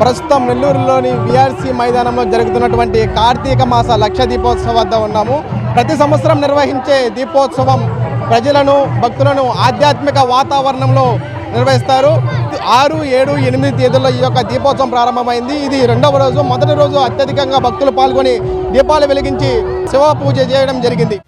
ప్రస్తుతం నెల్లూరులోని విఆర్సి మైదానంలో జరుగుతున్నటువంటి కార్తీక మాస లక్ష దీపోత్సవం వద్ద ఉన్నాము. ప్రతి సంవత్సరం నిర్వహించే దీపోత్సవం ప్రజలను భక్తులను ఆధ్యాత్మిక వాతావరణంలో నిర్వహిస్తారు. ఆరు ఏడు ఎనిమిది తేదీల్లో ఈ యొక్క దీపోత్సవం ప్రారంభమైంది. ఇది రెండవ రోజు. మొదటి రోజు అత్యధికంగా భక్తులు పాల్గొని దీపాలు వెలిగించి శివ పూజ చేయడం జరిగింది.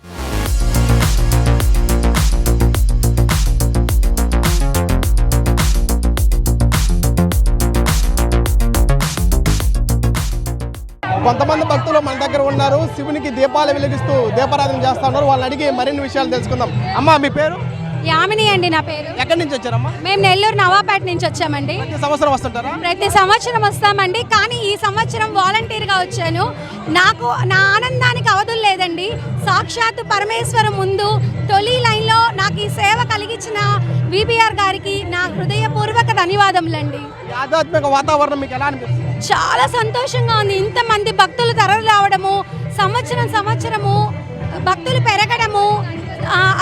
కొంతమంది భక్తులు మన దగ్గర ఉన్నారు. శివునికి దీపాలు వెలిగిస్తూ దీపారాధన చేస్తా ఉన్నారు. వాళ్ళని అడిగి మరిన్ని విషయాలు తెలుసుకుందాం. అమ్మా మీ పేరు? యామిని అండి నా పేరు. ఎక్కడి నుంచి వచ్చారమ్మా? మేము నెల్లూరు నవాపేట నుంచి వచ్చామండి. ప్రతి సంవత్సరం వస్తుంటారా? ప్రతి సంవత్సరం వస్తామండి. కానీ ఈ సంవత్సరం వాలంటీర్గా వచ్చాను. నాకు నా ఆనందానికి అవధులు లేదండి. సాక్షాత్తు పరమేశ్వరం ముందు తొలి లైన్లో నాకు ఈ సేవ కలిగించిన విబిఆర్ గారికి నా హృదయపూర్వక ధన్యవాదములండి ఆధ్యాత్మిక వాతావరణం మీకు ఎలా అనిపిస్తుంది? చాలా సంతోషంగా ఉంది. ఇంతమంది భక్తులు తరలి రావడము సంవత్సరం సంవత్సరము భక్తులు పెరగడము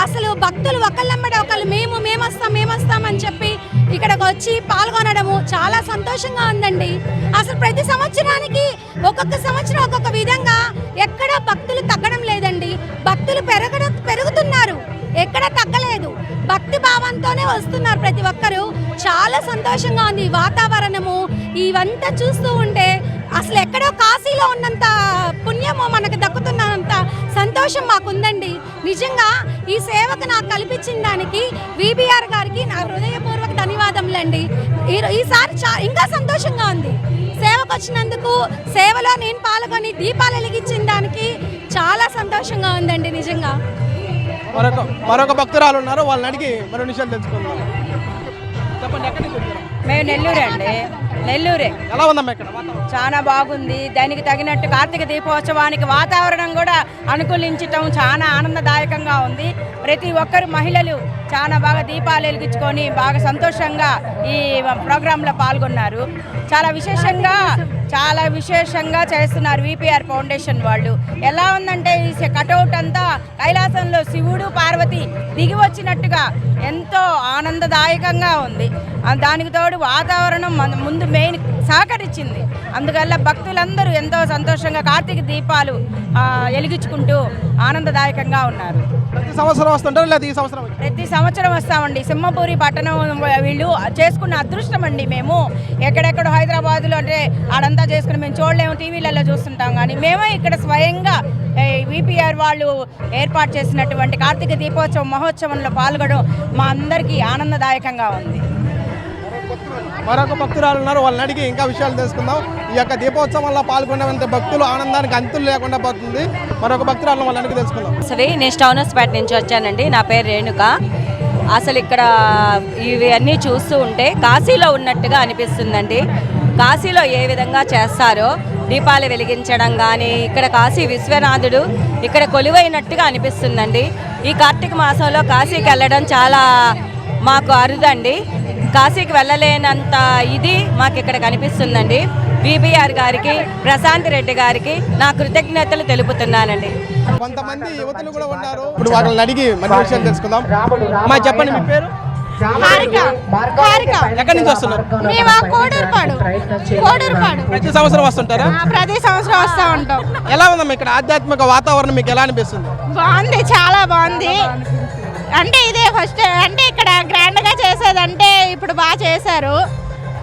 అసలు భక్తులు ఒకళ్ళమ్మడి ఒకళ్ళు మేము మేము వస్తాం మేము వస్తాం అని చెప్పి ఇక్కడికి వచ్చి పాల్గొనడము చాలా సంతోషంగా ఉందండి. అసలు ప్రతి సంవత్సరానికి ఒక్కొక్క సంవత్సరం ఒక్కొక్క విధంగా ఎక్కడ భక్తులు తగ్గడం లేదండి. భక్తులు పెరగడం పెరుగుతున్నారు. ఎక్కడ తగ్గలేదు. భక్తి భావంతోనే వస్తున్నారు ప్రతి ఒక్కరూ. చాలా సంతోషంగా ఉంది ఈ వాతావరణము. ఇవంతా చూస్తూ ఉంటే అసలు ఎక్కడో కాశీలో ఉన్నంత పుణ్యము మనకు దక్కుతున్నంత సంతోషం మాకుందండి. నిజంగా ఈ సేవకు నాకు కల్పించిన దానికి విబిఆర్ గారికి నా హృదయపూర్వక ధన్యవాదములండి. ఈ- ఈసారి చా ఇంకా సంతోషంగా ఉంది. సేవకు వచ్చినందుకు సేవలో నేను పాల్గొని దీపాలు వెలిగించిన దానికి చాలా సంతోషంగా ఉందండి నిజంగా. మరొక మరొక భక్తురాలు ఉన్నారు. వాళ్ళని అడిగి మరో నిమిషాలు తెలుసుకుందాం. మేము నెల్లూరే అండి. నెల్లూరే. ఎలా ఉందమ్మా ఇక్కడ చాలా బాగుంది. దానికి తగినట్టు కార్తీక దీపోత్సవానికి వాతావరణం కూడా అనుకూలించటం చాలా ఆనందదాయకంగా ఉంది. ప్రతి ఒక్కరు మహిళలు చాలా బాగా దీపాలు వెలిగించుకొని బాగా సంతోషంగా ఈ ప్రోగ్రాంలో పాల్గొన్నారు. చాలా విశేషంగా చాలా విశేషంగా చేస్తున్నారు విపిఆర్ ఫౌండేషన్ వాళ్ళు. ఎలా ఉందంటే ఈ కటౌట్ అంతా కైలాసంలో శివుడు పార్వతి దిగి వచ్చినట్టుగా ఎంతో ఆనందదాయకంగా ఉంది. దానికి తోడు వాతావరణం మన ముందు మెయిన్ సహకరించింది. అందువల్ల భక్తులందరూ ఎంతో సంతోషంగా కార్తీక దీపాలు వెలిగించుకుంటూ ఆనందదాయకంగా ఉన్నారు. ప్రతి సంవత్సరం వస్తుంటారు లేదా ఈ సంవత్సరం? ప్రతి సంవత్సరం వస్తామండి. సింహపూరి పట్టణం వీళ్ళు చేసుకున్న అదృష్టం అండి మేము. ఎక్కడెక్కడ హైదరాబాద్లో అంటే ఆడంతా చేసుకుని మేము చూడలేము టీవీలలో చూస్తుంటాం కానీ మేమే ఇక్కడ స్వయంగా విపిఆర్ వాళ్ళు ఏర్పాటు చేసినటువంటి కార్తీక దీపోత్సవం మహోత్సవంలో పాల్గొనడం మా అందరికీ ఆనందదాయకంగా ఉంది. మరొక భక్తురాలు ఉన్నారు వాళ్ళని అడిగి ఇంకా విషయాలు తెలుసుకుందాం. ఈ యొక్క దీపోత్సవంలో పాల్గొనే భక్తులు ఆనందానికి అంతులు లేకుండా పోతుంది. మరొక భక్తురాలను వాళ్ళని అడిగి తెలుసుకుందాం. అసలు నేను స్టౌనస్పేట నుంచి వచ్చానండి. నా పేరు రేణుక. అసలు ఇక్కడ ఇవి అన్నీ చూస్తూ ఉంటే కాశీలో ఉన్నట్టుగా అనిపిస్తుందండి. కాశీలో ఏ విధంగా చేస్తారో దీపాలు వెలిగించడం కానీ ఇక్కడ కాశీ విశ్వనాథుడు ఇక్కడ కొలువైనట్టుగా అనిపిస్తుందండి. ఈ కార్తీక మాసంలో కాశీకి వెళ్ళడం చాలా మాకు అరుదండి. కాశీకి వెళ్ళలేనంత ఇది మాకు ఇక్కడ కనిపిస్తుందండి. బీబీఆర్ గారికి ప్రశాంత్ రెడ్డి గారికి నా కృతజ్ఞతలు తెలుపుతున్నానండి. కొంతమంది యువతులు కూడా ఉన్నారు. ఇప్పుడు వాళ్ళని అడిగి మంచి విషయాలు తెలుసుకుందాం. మా చెప్పండి మీ పేరు? ఎక్కడి నుంచి వస్తున్నారు? మేము కోడూరుపాడు. కోడూరుపాడు. ప్రతి సంవత్సరం వస్తుంటారా? ప్రతి సంవత్సరం వస్తూ ఉంటాం. ఎలా ఉందమ్మా ఇక్కడ ఆధ్యాత్మిక వాతావరణం? మీకు ఎలా అనిపిస్తుంది? బాగుంది చాలా బాగుంది. అంటే ఇదే ఫస్ట్ అంటే ఇక్కడ గ్రాండ్గా చేసేదంటే ఇప్పుడు బాగా చేశారు.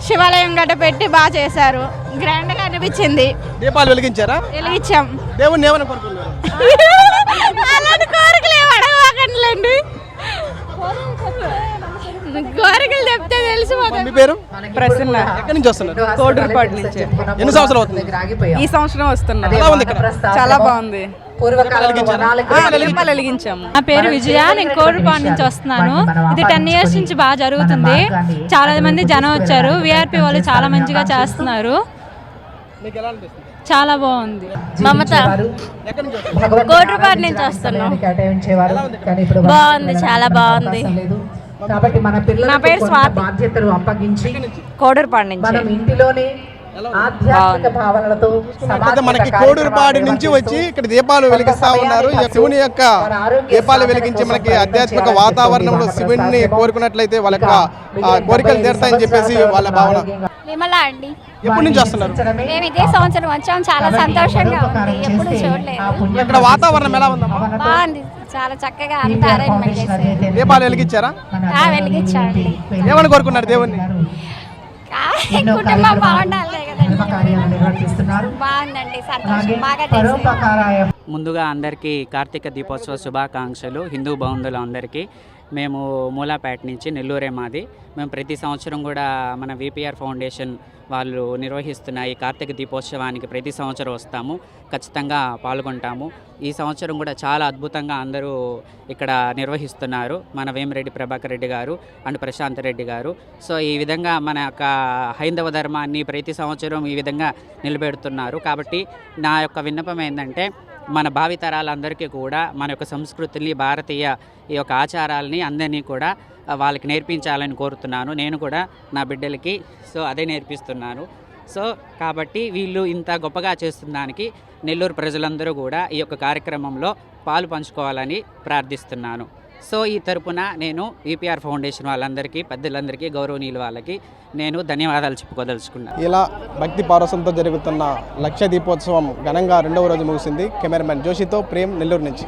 శివాలయం గట్ట పెట్టి బాగా చేశారు. గ్రాండ్గా అనిపించింది. దీపాలు వెలిగించారా? వెలిగించాం. దేవుణ్ణి ఏమని అలాంటి కోరికలు ఏమి అడగకండి కోరికలు చెప్తే తెలిసిపోతుంది మీ పేరు? ప్రసన్న. ఎక్కడి నుంచి వస్తున్నారు? కోడూరుపాడు నుంచి. ఎన్ని సంవత్సరాలు అవుతుంది? ఈ సంవత్సరం వస్తున్నా. ఎలా ఉంది ఇక్కడ? చాలా బాగుంది. వెలిగించాము నా పేరు విజయ నేను కోరుపాడు నుంచి వస్తున్నాను. ఇది టెన్ ఇయర్స్ నుంచి బాగా జరుగుతుంది. చాలా మంది జనం వచ్చారు. విఆర్పి వాళ్ళు చాలా మంచిగా చేస్తున్నారు. మీకు ఎలా అనిపిస్తుంది? చాలా బాగుంది. మమత ఎక్కడి నుంచి వస్తున్నారు? కోట్రపాడు నుంచి వస్తున్నాం. బాగుంది చాలా బాగుంది. కాబట్టి మన నా పేరు పిల్లలకు స్వాతి. బాధ్యతలు అప్పగించి కోడూరుపాడు నుంచి మనం ఇంటిలోనే ఆధ్యాత్మిక భావనలతో మనకి కోడూరుపాడు నుంచి వచ్చి ఇక్కడ దీపాలు వెలిగిస్తా ఉన్నారు. ఈ శివుని యొక్క దీపాలు వెలిగించి మనకి ఆధ్యాత్మిక వాతావరణంలో శివుని కోరుకున్నట్లయితే వాళ్ళ యొక్క ఆ, కోరికలు తీరుతాయని చెప్పేసి వాళ్ళ భావన. విమల అండి. ఎప్పటి నుంచి వస్తున్నారు? మేము ఇదే సంవత్సరం వచ్చాం. చాలా సంతోషంగా ఉంది. ఎప్పుడు చూడలేదు. ఇక్కడ వాతావరణం ఎలా ఉందమ్మా? బాగుంది. చాలా చక్కగా అంతా అరేంజ్మెంట్ చేశారు. దీపాలు వెలిగించారా? ఆ, ఏమని కోరుకున్నారు దేవుణ్ణి? కుటుంబం బాగుండాలి కదండి. కార్యాలు నిర్వర్తిస్తున్నారు. బాగుందండి అలాగే సంతోషం బాగా చేశారు పరోపకారాయ ముందుగా అందరికీ కార్తీక దీపోత్సవ శుభాకాంక్షలు. హిందూ బంధువులు అందరికీ. మేము మూలాపేట నుంచి నెల్లూరే మాది. మేము ప్రతి సంవత్సరం కూడా మన విపిఆర్ ఫౌండేషన్ వాళ్ళు నిర్వహిస్తున్న ఈ కార్తీక దీపోత్సవానికి ప్రతి సంవత్సరం వస్తాము. ఖచ్చితంగా పాల్గొంటాము. ఈ సంవత్సరం కూడా చాలా అద్భుతంగా అందరూ ఇక్కడ నిర్వహిస్తున్నారు. మన వేమిరెడ్డి ప్రభాకర్ రెడ్డి గారు అండ్ ప్రశాంత్ రెడ్డి గారు. సో ఈ విధంగా మన యొక్క హైందవ ధర్మాన్ని ప్రతి సంవత్సరం ఈ విధంగా నిలబెడుతున్నారు. కాబట్టి నా యొక్క విన్నపం ఏంటంటే మన భావితరాలందరికీ కూడా మన యొక్క సంస్కృతిని భారతీయ ఈ యొక్క ఆచారాలని అందరినీ కూడా వాళ్ళకి నేర్పించాలని కోరుతున్నాను. నేను కూడా నా బిడ్డలకి సో అదే నేర్పిస్తున్నాను. సో కాబట్టి వీళ్ళు ఇంత గొప్పగా చేస్తున్న దానికి నెల్లూరు ప్రజలందరూ కూడా ఈ యొక్క కార్యక్రమంలో పాలు పంచుకోవాలని ప్రార్థిస్తున్నాను. సో ఈ తరపున నేను ఈపీఆర్ ఫౌండేషన్ వాళ్ళందరికీ పెద్దలందరికీ గౌరవనీయుల వాళ్ళకి నేను ధన్యవాదాలు చెప్పుకోదలుచుకున్నాను. ఇలా భక్తి పారసంతో జరుగుతున్న లక్ష దీపోత్సవం ఘనంగా రెండవ రోజు ముగిసింది. కెమెరామెన్ జోషితో ప్రేమ్ నెల్లూరు నుంచి.